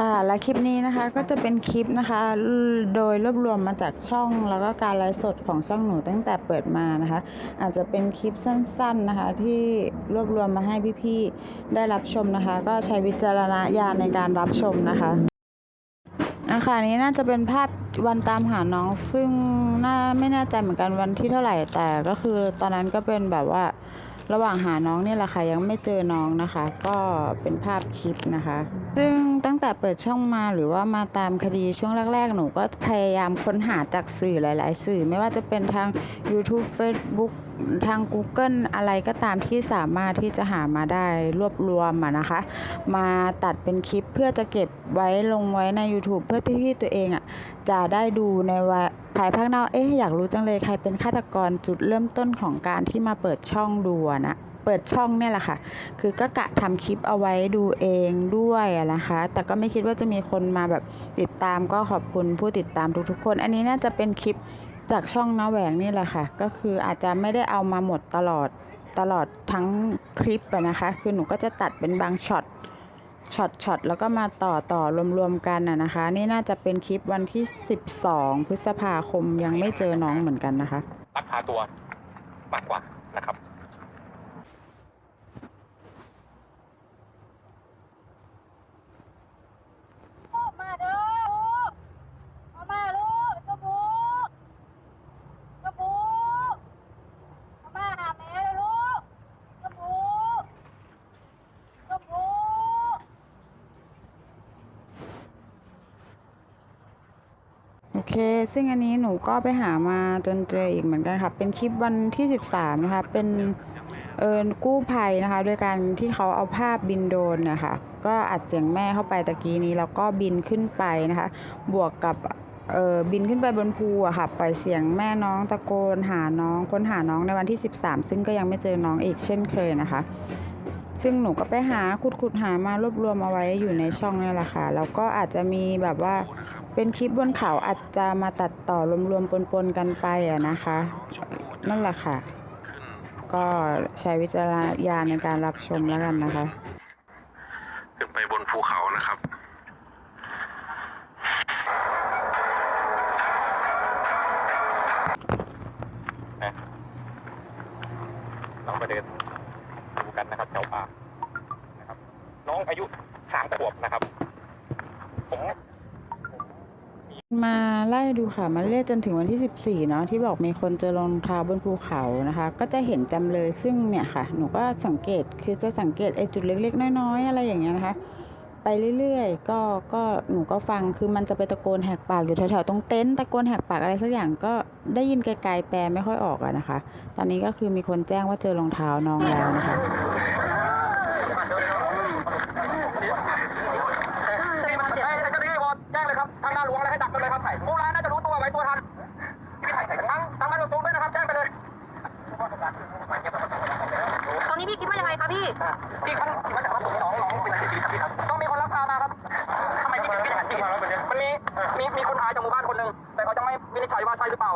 ค่ะและคลิปนี้นะคะก็จะเป็นคลิปนะคะ โดยรวบรวมมาจากช่องแล้วก็การไลฟ์สดของช่องหนูตั้งแต่เปิดมานะคะ อาจจะเป็นคลิปสั้นๆนะคะ ที่รวบรวมมาให้พี่ๆได้รับชมนะคะ ก็ใช้วิจารณญาณในการรับชมนะคะอาคารนี้น่าจะเป็นภาพวันตามหาน้องซึ่งน่าไม่แน่ใจเหมือนกันวันที่เท่าไหร่แต่ก็คือตอนนั้นก็เป็นแบบว่า ระหว่างหาน้องเนี่ยแหละค่ะยังไม่เจอน้องนะคะ ก็เป็นภาพคลิปนะคะ ซึ่งตั้งแต่เปิดช่องมาหรือว่ามาตามคดีช่วงแรกๆ หนูก็พยายามค้นหาจากสื่อหลาย ๆ สื่อ ไม่ว่าจะเป็นทาง YouTube Facebook ทาง Google อะไรก็ตามที่สามารถที่จะหามาได้รวบรวมอะนะคะ มาตัดเป็นคลิปเพื่อจะเก็บไว้ลงไว้ใน YouTube เพื่อที่ตัวเองอะจะได้ดูในวัน ภายภาคหน้าเอ๊ะอยากรู้จังเลยใครเป็นฆาตกรจุดเริ่มต้นของการที่มาเปิดช่องดูนะเปิดช่องเนี่ยแหละค่ะ คือก็กะทำคลิปเอาไว้ดูเองด้วยนะคะ แต่ก็ไม่คิดว่าจะมีคนมาแบบติดตามก็ขอบคุณผู้ติดตามทุกๆคน อันนี้น่าจะเป็นคลิปจากช่องน้าแหวงนี่แหละค่ะ ก็คืออาจจะไม่ได้เอามาหมดตลอดตลอดทั้งคลิปนะคะ คือหนูก็จะตัดเป็นบางช็อต ช็อตช็อตแล้วก็มาต่อต่อรวมๆกันน่ะนะคะ นี่น่าจะเป็นคลิปวันที่ 12 พฤษภาคมยังไม่เจอน้องเหมือนกันนะคะ รักพาตัวมากกว่านะครับ มาเด้อลูกเอามาลูกเจ้าหมูเจ้าหมูเอามาหาแม่เลยลูกเจ้าหมูเจ้าหมู โอเค ซึ่งอันนี้หนูก็ไปหามาจนเจออีกเหมือนกันค่ะ เป็นคลิปวันที่ 13 นะคะ เป็นเออกู้ภัยนะคะ โดยการที่เขาเอาภาพบินโดรนเนี่ยค่ะก็อัดเสียงแม่เข้าไปตะกี้นี้ แล้วก็บินขึ้นไปนะคะ บวกกับเออบินขึ้นไปบนภูอะค่ะปล่อยเสียงแม่น้องตะโกนหาน้องค้นหาน้องในวันที่ 13 ซึ่งก็ยังไม่เจอน้องอีกเช่นเคยนะคะ ซึ่งหนูก็ไปหาขุดๆหามารวบรวมเอาไว้อยู่ในช่องนี่แหละค่ะแล้วก็อาจจะมีแบบว่า เป็นคลิปบนเขาอาจจะมาตัดต่อรวมๆปนๆกันไปอะนะคะ นั่นแหละค่ะ ก็ใช้วิจารณญาณในการรับชมแล้วกันนะคะขึ้นไปบนภูเขานะครับนะลองไปเดินดูกันนะครับแถวป่านะครับ น้องอายุสามขวบนะครับผม มาไล่ดูค่ะ มาเรื่อยจนถึงวันที่ 14 เนาะที่บอกมีคนเจอรองเท้าบนภูเขานะคะ ก็จะเห็นจำเลยซึ่งเนี่ยค่ะ หนูก็สังเกตคือจะสังเกตไอ้จุดเล็ก ๆ น้อยๆ อะไรอย่างเงี้ยนะคะ ไปเรื่อยๆ ก็ก็หนูก็ฟังคือมันจะไปตะโกนแหกปากอยู่แถวๆตรงเต็นท์ตะโกนแหกปากอะไรสักอย่างก็ได้ยินไกลๆแปลไม่ค่อยออกอะนะคะ ตอนนี้ก็คือมีคนแจ้งว่าเจอรองเท้าน้องแล้วนะคะ คิดว่ายังไงคะพี่ พี่เขาขี่มาจากรถผมน้องน้องเป็นอะไรดีครับพี่ครับต้องมีคนรับพามาครับทำไมพี่ถึงคิดอย่างนั้นพี่มันมีมีมีคนหายจากหมู่บ้านคนหนึ่งแต่เขาจะไม่วินิจฉัยว่าใช่หรือเปล่า